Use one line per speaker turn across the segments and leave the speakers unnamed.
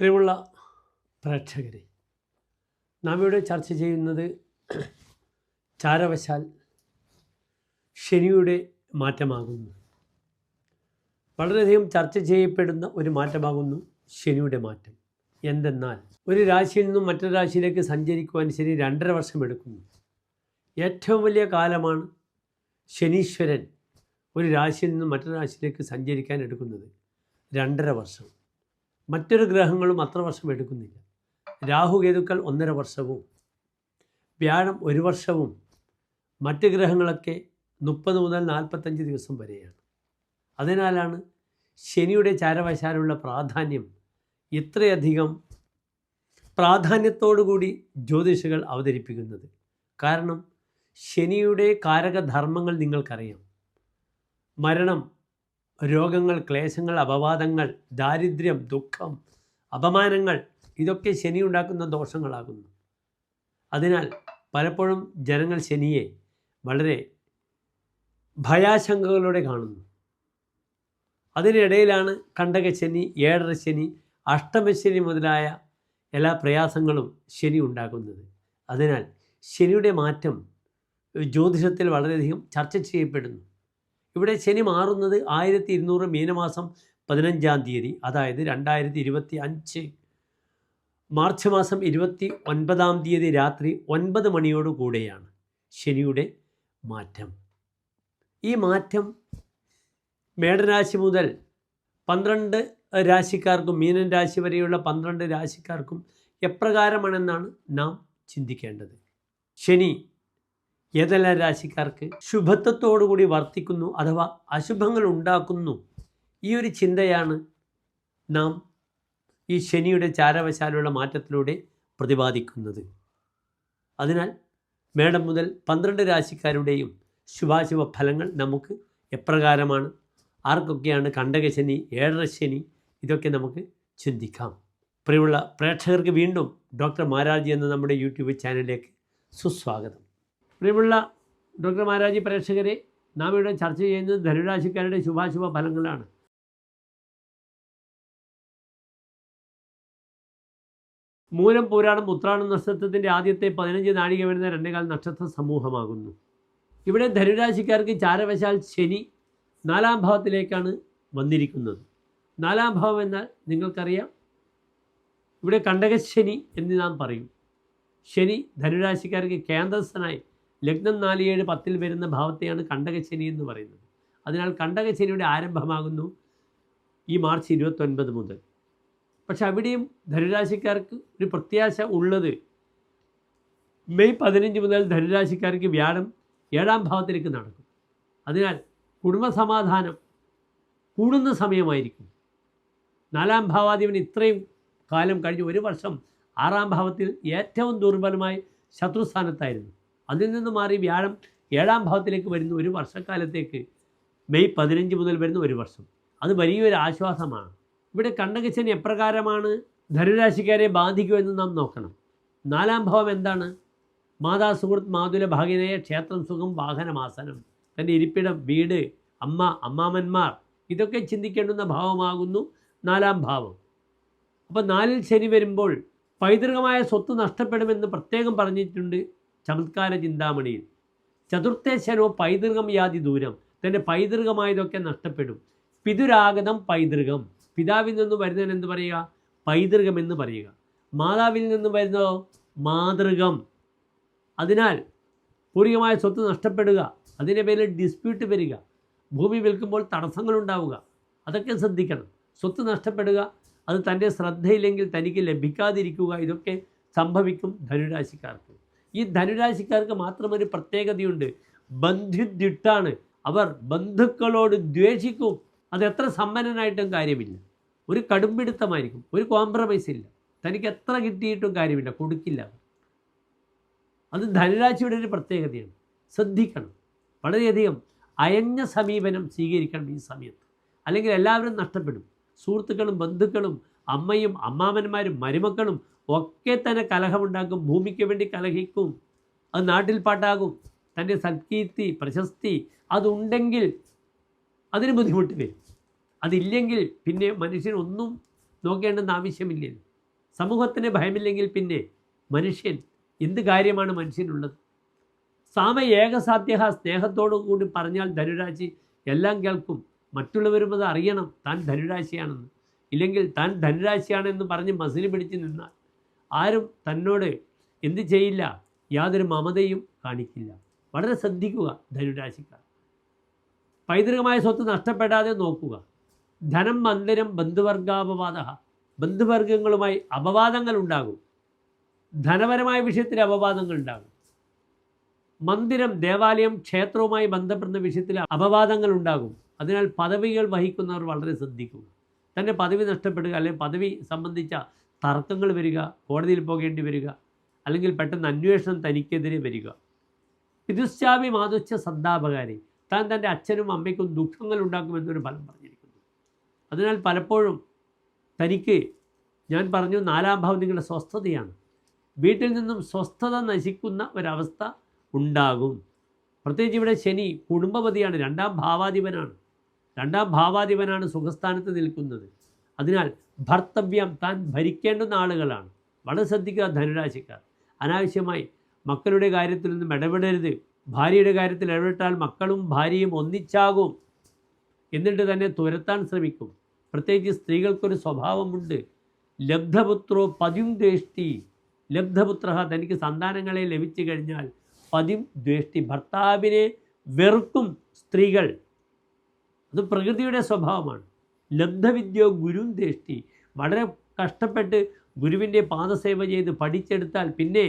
പ്രിയമുള്ള പ്രേക്ഷകരെ. നാം ഇവിടെ ചർച്ച ചെയ്യുന്നത് ചാരവശാൽ ശനിയുടെ മാറ്റമാകുന്നു. വളരെയധികം ചർച്ച ചെയ്യപ്പെടുന്ന ഒരു മാറ്റമാകുന്നു ശനിയുടെ മാറ്റം. എന്തെന്നാൽ ഒരു രാശിയിൽ നിന്നും മറ്റൊരു രാശിയിലേക്ക് സഞ്ചരിക്കുവാൻ ശനി രണ്ടര വർഷം എടുക്കുന്നു. ഏറ്റവും വലിയ കാലമാണ് ശനീശ്വരൻ ഒരു രാശിയിൽ നിന്നും മറ്റൊരു രാശിയിലേക്ക് സഞ്ചരിക്കാൻ എടുക്കുന്നത് രണ്ടര വർഷം. മറ്റൊരു ഗ്രഹങ്ങളും അത്ര വർഷം എടുക്കുന്നില്ല. രാഹുകേതുക്കൾ ഒന്നര വർഷവും വ്യാഴം ഒരു വർഷവും മറ്റ് ഗ്രഹങ്ങളൊക്കെ മുപ്പത് മുതൽ നാൽപ്പത്തഞ്ച് ദിവസം വരെയാണ്. അതിനാലാണ് ശനിയുടെ ചാരവശാലുള്ള പ്രാധാന്യം ഇത്രയധികം പ്രാധാന്യത്തോടുകൂടി ജ്യോതിഷകൾ അവതരിപ്പിക്കുന്നത്. കാരണം ശനിയുടെ കാരകധർമ്മങ്ങൾ നിങ്ങൾക്കറിയാം. മരണം രോഗങ്ങൾ ക്ലേശങ്ങൾ അപവാദങ്ങൾ ദാരിദ്ര്യം ദുഃഖം അപമാനങ്ങൾ ഇതൊക്കെ ശനി ഉണ്ടാക്കുന്ന ദോഷങ്ങളാകുന്നു. അതിനാൽ പലപ്പോഴും ജനങ്ങൾ ശനിയെ വളരെ ഭയാശങ്കകളോടെ കാണുന്നു. അതിനിടയിലാണ് കണ്ടകശനി ഏഴര ശനി അഷ്ടമശനി മുതലായ എല്ലാ പ്രയാസങ്ങളും ശനി ഉണ്ടാക്കുന്നത്. അതിനാൽ ശനിയുടെ മാറ്റം ജ്യോതിഷത്തിൽ വളരെയധികം ചർച്ച ചെയ്യപ്പെടുന്നു. ഇവിടെ ശനി മാറുന്നത് ആയിരത്തി ഇരുന്നൂറ് മീനമാസം പതിനഞ്ചാം തീയതി അതായത് രണ്ടായിരത്തി ഇരുപത്തി അഞ്ച് മാർച്ച് മാസം ഇരുപത്തി ഒൻപതാം തീയതി രാത്രി ഒൻപത് മണിയോടു കൂടെയാണ് ശനിയുടെ മാറ്റം. ഈ മാറ്റം മേടരാശി മുതൽ പന്ത്രണ്ട് രാശിക്കാർക്കും മീനൻ രാശി വരെയുള്ള പന്ത്രണ്ട് രാശിക്കാർക്കും എപ്രകാരമാണെന്നാണ് നാം ചിന്തിക്കേണ്ടത്. ശനി ഏതെല്ലാം രാശിക്കാർക്ക് ശുഭത്വത്തോടുകൂടി വർത്തിക്കുന്നു അഥവാ അശുഭങ്ങൾ ഉണ്ടാക്കുന്നു? ഈ ഒരു ചിന്തയാണ് നാം ഈ ശനിയുടെ ചാരവശാലുള്ള മാറ്റത്തിലൂടെ പ്രതിപാദിക്കുന്നത്. അതിനാൽ മേടം മുതൽ പന്ത്രണ്ട് രാശിക്കാരുടെയും ശുഭാശുഭ ഫലങ്ങൾ നമുക്ക് എപ്രകാരമാണ്? ആർക്കൊക്കെയാണ് കണ്ടകശനി ഏഴര ശനി ഇതൊക്കെ നമുക്ക് ചിന്തിക്കാം. പ്രിയമുള്ള പ്രേക്ഷകർക്ക് വീണ്ടും ഡോക്ടർ മാരാജി എന്ന നമ്മുടെ യൂട്യൂബ് ചാനലിലേക്ക് സുസ്വാഗതം. പ്രിയമുള്ള ഡോക്ടർ മഹാരാജി പ്രേക്ഷകരെ നാം ഇവിടെ ചർച്ച ചെയ്യുന്നത് ധനുരാശിക്കാരുടെ ശുഭാശുഭ ഫലങ്ങളാണ്. മൂലം പൂരാണം ഉത്രാടം നക്ഷത്രത്തിന്റെ ആദ്യത്തെ പതിനഞ്ച് നാഴിക വരുന്ന രണ്ടേകാൽ നക്ഷത്ര സമൂഹമാകുന്നു. ഇവിടെ ധനുരാശിക്കാർക്ക് ചാരവശാൽ ശനി നാലാം ഭാവത്തിലേക്കാണ് വന്നിരിക്കുന്നത്. നാലാം ഭാവം എന്നാൽ നിങ്ങൾക്കറിയാം ഇവിടെ കണ്ടകശനി എന്ന് നാം പറയും. ശനി ധനുരാശിക്കാർക്ക് കേന്ദ്രസ്ഥനായി ലഗ്നം നാല് ഏഴ് പത്തിൽ വരുന്ന ഭാവത്തെയാണ് കണ്ടകശനി എന്ന് പറയുന്നത്. അതിനാൽ കണ്ടകശനിയുടെ ആരംഭമാകുന്നു ഈ മാർച്ച് ഇരുപത്തൊൻപത് മുതൽ. പക്ഷെ അവിടെയും ധനുരാശിക്കാർക്ക് ഒരു പ്രത്യാശ ഉള്ളത് മെയ് പതിനഞ്ച് മുതൽ ധനുരാശിക്കാർക്ക് വ്യാഴം ഏഴാം ഭാവത്തിലേക്ക് നടക്കും. അതിനാൽ കുടുംബസമാധാനം കൂടുന്ന സമയമായിരിക്കും. നാലാം ഭാവാധിപൻ ഇത്രയും കാലം കഴിഞ്ഞ് ഒരു വർഷം ആറാം ഭാവത്തിൽ ഏറ്റവും ദുർബലമായി ശത്രുസ്ഥാനത്തായിരുന്നു. അതിൽ നിന്ന് മാറി വ്യാഴം ഏഴാം ഭാവത്തിലേക്ക് വരുന്ന ഒരു വർഷക്കാലത്തേക്ക് മെയ് പതിനഞ്ച് മുതൽ വരുന്ന ഒരു വർഷം. അത് വലിയൊരു ആശ്വാസമാണ്. ഇവിടെ കണ്ടകശനി എപ്രകാരമാണ്? ധനുരാശിക്കാരെ ബാധിക്കുമെന്ന് നാം നോക്കണം. നാലാം ഭാവം എന്താണ്? മാതാ സുഹൃത്ത് മാതുല ഭാഗ്യനയ ക്ഷേത്രം സുഖം വാഹനമാസനം തന്റെ ഇരിപ്പിടം വീട് അമ്മ അമ്മാമന്മാർ ഇതൊക്കെ ചിന്തിക്കേണ്ടുന്ന ഭാവമാകുന്നു നാലാം ഭാവം. അപ്പോൾ നാലിൽ ശനി വരുമ്പോൾ പൈതൃകമായ സ്വത്ത് നഷ്ടപ്പെടുമെന്ന് പ്രത്യേകം പറഞ്ഞിട്ടുണ്ട്. ചമത്കാര ചിന്താമണിയിൽ. ചതുർത്ഥേശനോ പൈതൃകം യാതി ദൂരം. തന്റെ പൈതൃകമായതൊക്കെ നഷ്ടപ്പെടും. പിതുരാഗതം പൈതൃകം. പിതാവിൽ നിന്ന് വരുന്നതിന് എന്ത് പറയുക? പൈതൃകം എന്ന് പറയുക. മാതാവിൽ നിന്ന് വരുന്നതോ? മാതൃകം. അതിനാൽ പൂർവികമായ സ്വത്ത് നഷ്ടപ്പെടുക. അതിന്റെ പേരിൽ ഡിസ്പ്യൂട്ട് വരിക. ഭൂമി വിൽക്കുമ്പോൾ തടസ്സങ്ങളുണ്ടാവുക അതൊക്കെ ശ്രദ്ധിക്കണം. സ്വത്ത് നഷ്ടപ്പെടുക. അത് തന്റെ ശ്രദ്ധയില്ലെങ്കിൽ തനിക്ക് ലഭിക്കാതിരിക്കുക. ഇതൊക്കെ സംഭവിക്കും ധനുരാശിക്കാർക്ക്. ഈ ധനുരാശിക്കാർക്ക് മാത്രം മാത്രമൊരു പ്രത്യേകതയുണ്ട്. ബന്ധുദ്ധിട്ടാണ് അവർ ബന്ധുക്കളോട് ദ്വേഷിക്കും. അത് എത്ര സമ്പന്നനായിട്ടും കാര്യമില്ല. ഒരു കടുംപിടുത്തമായിരിക്കും. ഒരു കോംപ്രമൈസ് ഇല്ല. തനിക്ക് എത്ര കിട്ടിയിട്ടും കാര്യമില്ല. കൊടുക്കില്ല. അത് ധനുരാശിയുടെ ഒരു പ്രത്യേകതയാണ്. ശ്രദ്ധിക്കണം. വളരെയധികം അയഞ്ഞ സമീപനം സ്വീകരിക്കണം ഈ സമയത്ത്. അല്ലെങ്കിൽ എല്ലാവരും നഷ്ടപ്പെടും. സുഹൃത്തുക്കളും ബന്ധുക്കളും അമ്മയും അമ്മാമന്മാരും മരുമക്കളും ഒക്കെ തന്നെ കലഹമുണ്ടാക്കും ഭൂമിക്ക് വേണ്ടി കലഹിക്കും. അത് നാട്ടിൽ പാട്ടാകും. തന്റെ സൽകീർത്തി പ്രശസ്തി അതുണ്ടെങ്കിൽ അതിന് ബുദ്ധിമുട്ട് വരും. അതില്ലെങ്കിൽ പിന്നെ മനുഷ്യനൊന്നും നോക്കേണ്ടെന്ന് ആവശ്യമില്ല. സമൂഹത്തിന് ഭയമില്ലെങ്കിൽ പിന്നെ മനുഷ്യൻ എന്ത് കാര്യമാണ് മനുഷ്യനുള്ളത്? സാമ ഏകസാധ്യ സ്നേഹത്തോടു കൂടി പറഞ്ഞാൽ ധനുരാശി എല്ലാം കേൾക്കും. മറ്റുള്ളവരും അത് അറിയണം. താൻ ധനുരാശിയാണെന്ന്. ഇല്ലെങ്കിൽ താൻ ധനുരാശിയാണെന്ന് പറഞ്ഞ് മസിന് പിടിച്ച് നിന്നാൽ ആരും തന്നോട് എന്ത് ചെയ്യില്ല യാതൊരു മമതയും കാണിക്കില്ല. വളരെ ശ്രദ്ധിക്കുക ധനുരാശിക്കാർ. പൈതൃകമായ സ്വത്ത് നഷ്ടപ്പെടാതെ നോക്കുക. ധനം മന്ദിരം ബന്ധുവർഗാപവാദ ബന്ധുവർഗങ്ങളുമായി അപവാദങ്ങൾ ഉണ്ടാകും. ധനപരമായ വിഷയത്തിൽ അപവാദങ്ങൾ ഉണ്ടാകും. മന്ദിരം ദേവാലയം ക്ഷേത്രവുമായി ബന്ധപ്പെടുന്ന വിഷയത്തിൽ അപവാദങ്ങൾ ഉണ്ടാകും. അതിനാൽ പദവികൾ വഹിക്കുന്നവർ വളരെ ശ്രദ്ധിക്കുക. തന്നെ പദവി നഷ്ടപ്പെടുക അല്ലെങ്കിൽ പദവി സംബന്ധിച്ച തർക്കങ്ങൾ വരിക കോടതിയിൽ പോകേണ്ടി വരിക അല്ലെങ്കിൽ പെട്ടെന്ന് അന്വേഷണം തനിക്കെതിരെ വരിക. പിതുശ്ചാപി മാതുച്ച സദ്ദാപകാരി താൻ തന്റെ അച്ഛനും അമ്മയ്ക്കും ദുഃഖങ്ങൾ ഉണ്ടാക്കുമെന്നൊരു ഫലം പറഞ്ഞിരിക്കുന്നു. അതിനാൽ പലപ്പോഴും തനിക്ക് ഞാൻ പറഞ്ഞു നാലാം ഭാവം നിങ്ങളുടെ സ്വസ്ഥതയാണ്. വീട്ടിൽ നിന്നും സ്വസ്ഥത നശിക്കുന്ന ഒരവസ്ഥ ഉണ്ടാകും. പ്രത്യേകിച്ച് ഇവിടെ ശനി കുടുംബപതിയാണ് രണ്ടാം ഭാവാധിപനാണ്. രണ്ടാം ഭാവാധിപനാണ് സുഖസ്ഥാനത്ത് നിൽക്കുന്നത്. അതിനാൽ ഭർത്തവ്യം താൻ ഭരിക്കേണ്ടുന്ന ആളുകളാണ് വളരെ ശ്രദ്ധിക്കുക ധനുരാശിക്കാർ. അനാവശ്യമായി മക്കളുടെ കാര്യത്തിൽ നിന്നും ഇടപെടരുത്. ഭാര്യയുടെ കാര്യത്തിൽ ഇടപെട്ടാൽ മക്കളും ഭാര്യയും ഒന്നിച്ചാകും. എന്നിട്ട് തന്നെ തുരത്താൻ ശ്രമിക്കും. പ്രത്യേകിച്ച് സ്ത്രീകൾക്കൊരു സ്വഭാവമുണ്ട്. ലബ്ധപുത്രോ പതിം ദ്വേഷ്ടി ലബ്ധപുത്ര തനിക്ക് സന്താനങ്ങളെ ലഭിച്ചു കഴിഞ്ഞാൽ പതിം ദ്വേഷ്ടി ഭർത്താവിനെ വെറുക്കും സ്ത്രീകൾ. അത് പ്രകൃതിയുടെ സ്വഭാവമാണ്. ലബ്ധവിദ്യോ ഗുരു ദേഷ്ടി വളരെ കഷ്ടപ്പെട്ട് ഗുരുവിന്റെ പാദസേവ ചെയ്ത് പഠിച്ചെടുത്താൽ പിന്നെ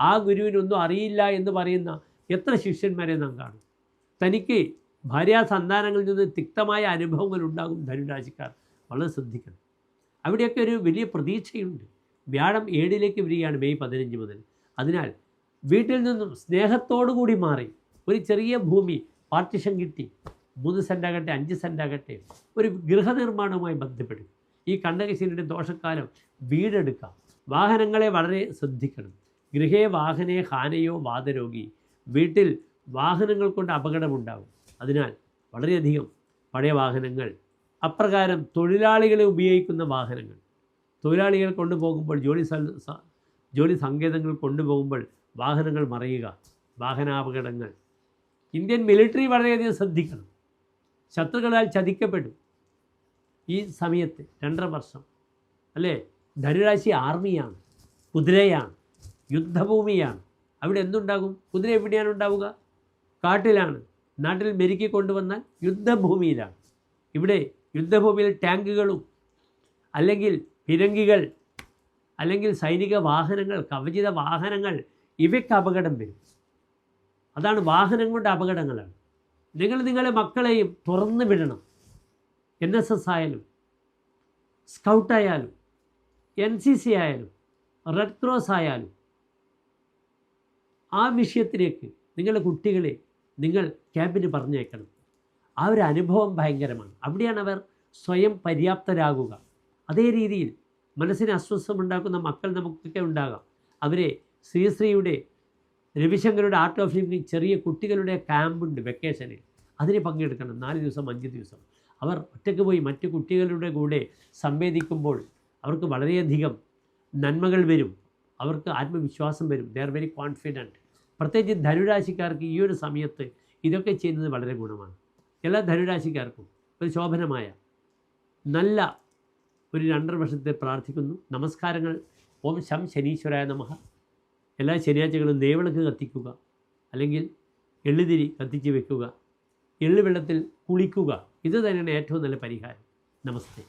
ആ ഗുരുവിനൊന്നും അറിയില്ല എന്ന് പറയുന്ന എത്ര ശിഷ്യന്മാരെ നാം കാണും. തനിക്ക് ഭാര്യാ സന്താനങ്ങളിൽ നിന്ന് തിക്തമായ അനുഭവങ്ങൾ ഉണ്ടാകും ധനുരാശിക്കാർ. വളരെ ശ്രദ്ധിക്കണം. അവിടെയൊക്കെ ഒരു വലിയ പ്രതീക്ഷയുണ്ട്. വ്യാഴം ഏഴിലേക്ക് വരികയാണ് മെയ് പതിനഞ്ച് മുതൽ. അതിനാൽ വീട്ടിൽ നിന്നും സ്നേഹത്തോടു കൂടി മാറി ഒരു ചെറിയ ഭൂമി പാർട്ടിഷൻ കിട്ടി. മൂന്ന് സെന്റാകട്ടെ അഞ്ച് സെന്റാകട്ടെ ഒരു ഗൃഹനിർമ്മാണവുമായി ബന്ധപ്പെടും. ഈ കണ്ടകശീലിന്റെ ദോഷക്കാലം വീടെടുക്കാം. വാഹനങ്ങളെ വളരെ ശ്രദ്ധിക്കണം. ഗൃഹേ വാഹനേ ഹാനയോ വാദരോഗി വീട്ടിൽ വാഹനങ്ങൾ കൊണ്ട് അപകടമുണ്ടാകും. അതിനാൽ വളരെയധികം പഴയ വാഹനങ്ങൾ അപ്രകാരം തൊഴിലാളികളെ ഉപയോഗിക്കുന്ന വാഹനങ്ങൾ. തൊഴിലാളികൾ കൊണ്ടുപോകുമ്പോൾ ജോലി ജോലി സങ്കേതങ്ങൾ കൊണ്ടുപോകുമ്പോൾ വാഹനങ്ങൾ മറയുക വാഹനാപകടങ്ങൾ. ഇന്ത്യൻ മിലിറ്ററി വളരെയധികം ശ്രദ്ധിക്കണം. ശത്രുക്കളാൽ ചതിക്കപ്പെടും. ഈ സമയത്ത് രണ്ടര വർഷം അല്ലേ? ധനുരാശി ആർമിയാണ് കുതിരയാണ് യുദ്ധഭൂമിയാണ്. അവിടെ എന്തുണ്ടാകും? കുതിര എവിടെയാണ് ഉണ്ടാവുക? കാട്ടിലാണ്. നാട്ടിൽ മെരുക്കി കൊണ്ടുവന്നാൽ യുദ്ധഭൂമിയിലാണ്. ഇവിടെ യുദ്ധഭൂമിയിൽ ടാങ്കുകളും അല്ലെങ്കിൽ പിരങ്കികൾ അല്ലെങ്കിൽ സൈനിക വാഹനങ്ങൾ കവചിത വാഹനങ്ങൾ ഇവയ്ക്ക് അപകടം വരും. അതാണ് വാഹനം കൊണ്ട് അപകടങ്ങളാണ്. നിങ്ങൾ നിങ്ങളെ മക്കളെയും തുറന്നു വിടണം. എൻ എസ് എസ് ആയാലും സ്കൗട്ടായാലും എൻ സി സി ആയാലും റെഡ് ക്രോസ് ആയാലും ആ വിഷയത്തിലേക്ക് നിങ്ങളുടെ കുട്ടികളെ നിങ്ങൾ ക്യാമ്പിന് പറഞ്ഞേക്കണം ആ ഒരു അനുഭവം ഭയങ്കരമാണ്. അവിടെയാണ് അവർ സ്വയം പര്യാപ്തരാകുക. അതേ രീതിയിൽ മനസ്സിന് അസ്വസ്ഥമുണ്ടാക്കുന്ന മക്കൾ നമുക്കൊക്കെ ഉണ്ടാകാം. അവരെ ശ്രീശ്രീയുടെ രവിശങ്കരുടെ ആർട്ട് ഓഫ് ലിവിംഗ് ചെറിയ കുട്ടികളുടെ ക്യാമ്പുണ്ട് വെക്കേഷനിൽ അതിന് പങ്കെടുക്കണം. നാല് ദിവസം അഞ്ച് ദിവസം. അവർ ഒറ്റയ്ക്ക് പോയി മറ്റു കുട്ടികളുടെ കൂടെ സംവേദിക്കുമ്പോൾ അവർക്ക് വളരെയധികം നന്മകൾ വരും. അവർക്ക് ആത്മവിശ്വാസം വരും. ദേ ആർ വെരി കോൺഫിഡന്റ് പ്രത്യേകിച്ച് ധനുരാശിക്കാർക്ക് ഈ ഒരു സമയത്ത് ഇതൊക്കെ ചെയ്യുന്നത് വളരെ ഗുണമാണ്. എല്ലാ ധനുരാശിക്കാർക്കും ഒരു ശോഭനമായ നല്ല ഒരു രണ്ടര വർഷത്തെ പ്രാർത്ഥിക്കുന്നു. നമസ്കാരങ്ങൾ. ഓം ശം ശനീശ്വരായ നമഃ. എല്ലാ ശനിയാഴ്ചകളും നെയ്വിളക്ക് കത്തിക്കുക. അല്ലെങ്കിൽ എള്ളുതിരി കത്തിച്ച് വെക്കുക. എള്ളുവെള്ളത്തിൽ കുളിക്കുക. ഇത് തന്നെയാണ് ഏറ്റവും നല്ല പരിഹാരം. നമസ്തേ.